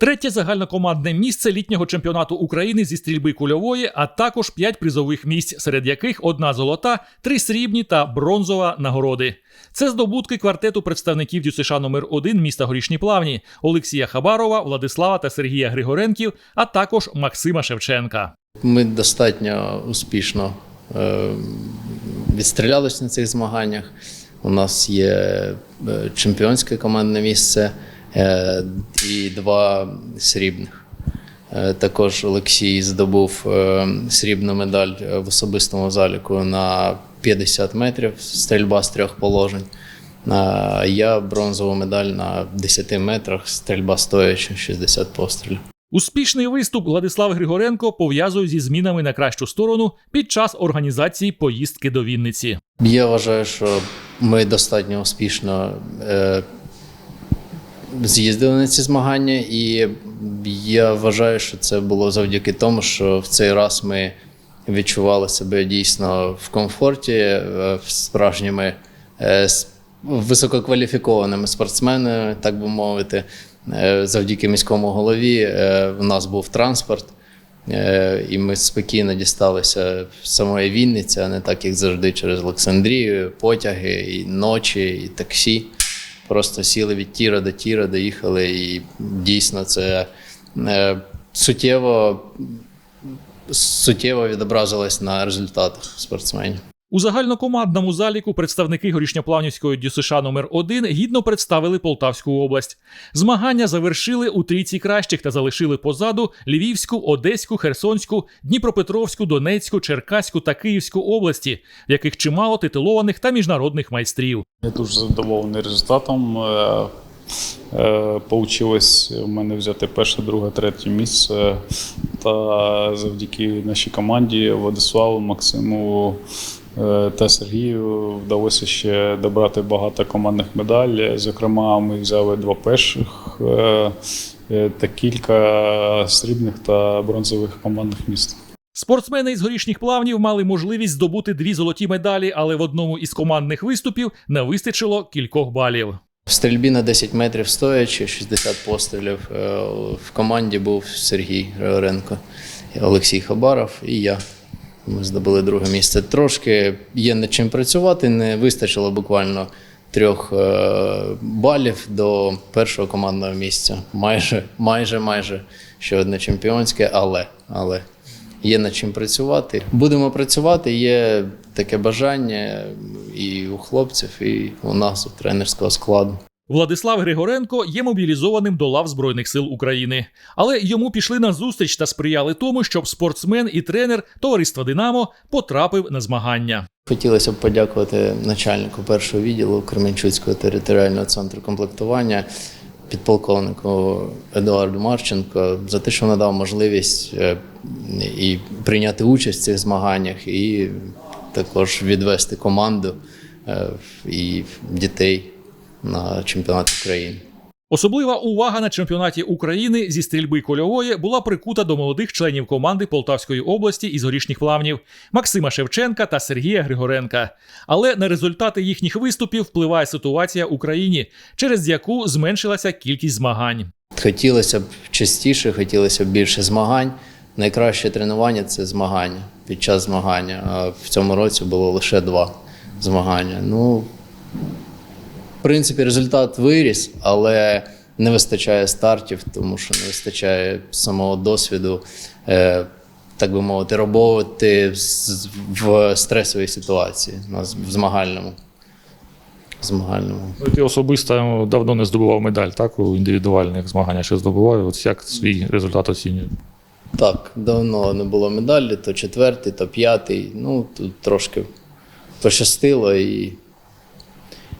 Третє загальнокомандне місце літнього чемпіонату України зі стрільби кульової, а також п'ять призових місць, серед яких одна золота, три срібні та бронзова нагороди. Це здобутки квартету представників ДЮСШ номер 1 міста Горішні Плавні Олексія Хабарова, Владислава та Сергія Григоренків, а також Максима Шевченка. Ми достатньо успішно е, відстрілялись на цих змаганнях. У нас є е, чемпіонське командне місце і два срібних. Е, Також Олексій здобув е, срібну медаль в особистому заліку на 50 метрів стрільба з трьох положень. Я бронзову медаль на 10 метрах стрільба стоячи 60 пострілів. Успішний виступ Владислав Григоренко пов'язує зі змінами на кращу сторону під час організації поїздки до Вінниці. Я вважаю, що ми достатньо успішно е, з'їздили на ці змагання, і я вважаю, що це було завдяки тому, що в цей раз ми відчували себе дійсно в комфорті, е, справжніми е, висококваліфікованими спортсменами, так би мовити. Е, Завдяки міському голові у нас був транспорт. І ми спокійно дісталися в самої Вінниці, а не так, як завжди, через Олександрію, потяги, і ночі, і таксі. Просто сіли від тіра до тіра, доїхали, і дійсно це е, суттєво, суттєво відобразилось на результатах спортсменів. У загальнокомандному заліку представники горішньоплавнівської ДЮСШ номер 1 гідно представили Полтавську область. Змагання завершили у трійці кращих та залишили позаду Львівську, Одеську, Херсонську, Дніпропетровську, Донецьку, Черкаську та Київську області, в яких чимало титулованих та міжнародних майстрів. Я дуже задоволений результатом. Е, е, Получилось у мене взяти перше, друге, третє місце. Та завдяки нашій команді Владиславу, Максиму та Сергію вдалося ще добрати багато командних медалей. Зокрема, ми взяли два перших е, е, та кілька срібних та бронзових командних міст. Спортсмени із горішніх плавнів мали можливість здобути дві золоті медалі, але в одному із командних виступів не вистачило кількох балів. В стрільбі на 10 метрів стоячи, 60 пострілів. Е, В команді був Сергій Григоренко, Олексій Хабаров і я. Ми здобули друге місце. Трошки є над чим працювати. Не вистачило буквально трьох е, балів до першого командного місця. Майже, майже, майже ще одне чемпіонське, але, але є над чим працювати. Будемо працювати. Є таке бажання і у хлопців, і у нас, у тренерського складу. Владислав Григоренко є мобілізованим до лав Збройних сил України, але йому пішли на зустріч та сприяли тому, щоб спортсмен і тренер товариства Динамо потрапив на змагання. Хотілося б подякувати начальнику першого відділу Кременчуцького територіального центру комплектування, підполковнику Едуарду Марченко за те, що надав можливість е, і прийняти участь в цих змаганнях, і також відвести команду е, і дітей на чемпіонат України. Особлива увага на чемпіонаті України зі стрільби кольової була прикута до молодих членів команди Полтавської області із горішніх плавнів Максима Шевченка та Сергія Григоренка. Але на результати їхніх виступів впливає ситуація в Україні, через яку зменшилася кількість змагань. Хотілося б частіше, хотілося б більше змагань. Найкраще тренування це змагання під час змагання. А в цьому році було лише два змагання. Ну, в принципі, результат виріс, але не вистачає стартів, тому що не вистачає самого досвіду, е, так би мовити, роботи в стресовій ситуації в змагальному. Змагальному. Ну, Ти особисто давно не здобував медаль, так? У індивідуальних змаганнях ще здобував. От як свій результат оцінює? Так, давно не було медалі, то четвертий, то п'ятий. Ну, тут трошки пощастило і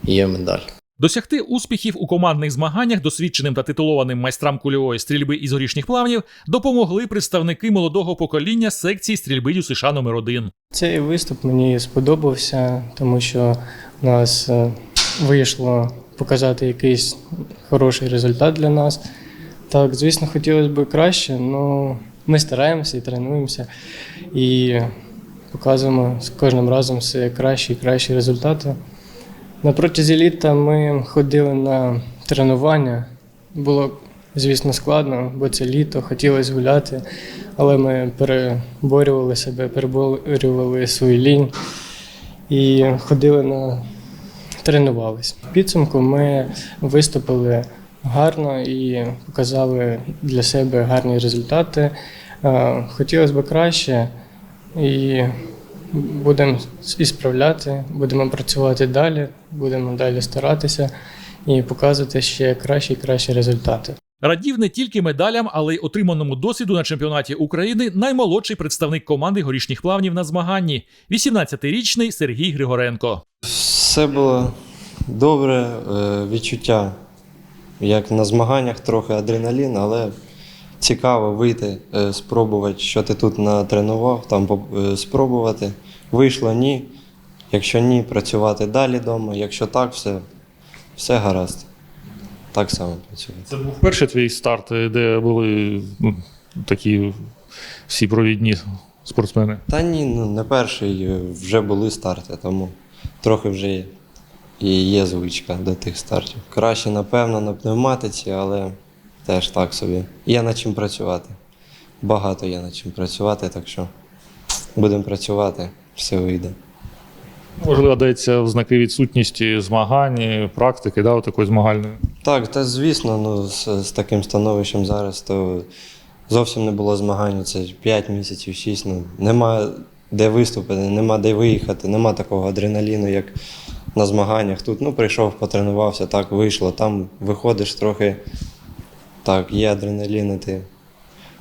є медаль. Досягти успіхів у командних змаганнях досвідченим та титулованим майстрам кульової стрільби із горішніх плавнів допомогли представники молодого покоління секції стрільби ДЮСШ номер 1 Цей виступ мені сподобався, тому що у нас е, вийшло показати якийсь хороший результат для нас. Так, звісно, хотілося б краще, але ми стараємося і тренуємося і показуємо з кожним разом все кращі і кращі результати. На протязі літа ми ходили на тренування. Було звісно, складно, бо це літо, хотілося гуляти, але ми переборювали себе, переборювали свою лінь і ходили на тренувались. В підсумку ми виступили гарно і показали для себе гарні результати. Е, Хотілося б краще і будемо і справляти, будемо працювати далі, будемо далі старатися і показувати ще кращі і кращі результати. Радів не тільки медалям, але й отриманому досвіду на чемпіонаті України наймолодший представник команди горішніх плавнів на змаганні 18-річний Сергій Григоренко. Все було добре, е, відчуття, як на змаганнях, трохи адреналін, але цікаво вийти, е, спробувати, що ти тут натренував, там е, спробувати. Вийшло ні. Якщо ні, працювати далі вдома. Якщо так, все, все гаразд. Так само працювати. Це був перший твій старт, е, де були ну, такі всі провідні спортсмени. Та ні, ну не перший, вже були старти, тому трохи вже є, і є звичка до тих стартів. Краще, напевно, на пневматиці, але теж так собі. Є над чим працювати. Багато є над чим працювати, так що будемо працювати, все вийде. Можливо, дається в знаки відсутності змагань, практики, да, такої змагальної. Так, та звісно, ну, з, з таким становищем зараз, то зовсім не було змагань. Це 5 місяців, 6. Ну, нема де виступити, нема де виїхати, нема такого адреналіну, як на змаганнях. Тут ну, прийшов, потренувався, так вийшло. Там виходиш трохи, так, є адреналін, і ти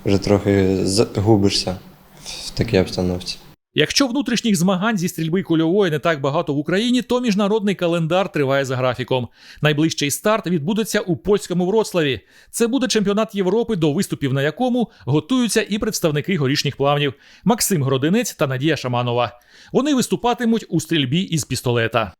вже трохи загубишся в такій обстановці. Якщо внутрішніх змагань зі стрільби кульової не так багато в Україні, то міжнародний календар триває за графіком. Найближчий старт відбудеться у польському Вроцлаві. Це буде чемпіонат Європи, до виступів на якому готуються і представники горішніх плавнів Максим Гродинець та Надія Шаманова. Вони виступатимуть у стрільбі із пістолета.